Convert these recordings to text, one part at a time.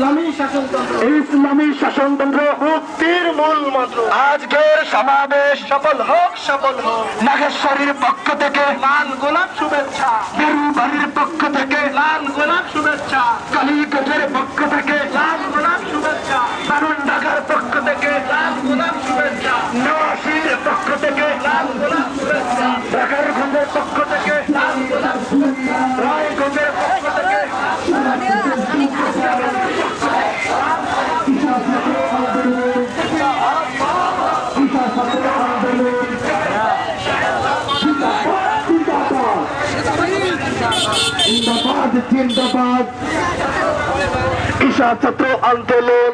ইসলামী শাসনতন্ত্র। ইসলামী শাসনতন্ত্র মুক্তির মূল মন্ত্র আজকের সমাবেশ সফল হোক সফল হোক। নাগেশ্বরীর পক্ষ থেকে লাল গোলাপ শুভেচ্ছা। বেরুবাড়ির পক্ষ থেকে লাল গোলাপ শুভেচ্ছা। কালীকোটের পক্ষ থেকে লাল গোলাপ শুভেচ্ছা। দারুণ ঢাকার পক্ষ থেকে লাল গোলাপ শুভেচ্ছা। নওয়াশির পক্ষ থেকে লাল গোলাপ শুভেচ্ছা। ঢাকার পক্ষ জিন্দাবাদ জিন্দাবাদ। ঈশা ছাত্র আন্দোলন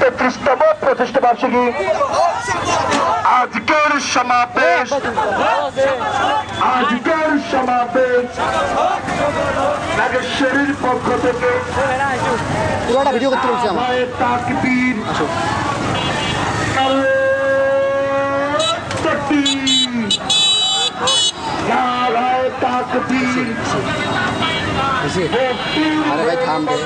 তেত্রিশতম প্রতিষ্ঠা বার্ষিকী আজকের সমাবেশ। আজকের সমাবেশ। নাগেশ্বরীর পক্ষ থেকে পুরোটা ভিডিও করতে বলছি আমার। তাকবীর তাকবীর তাকবীর আরে ভাই থামবে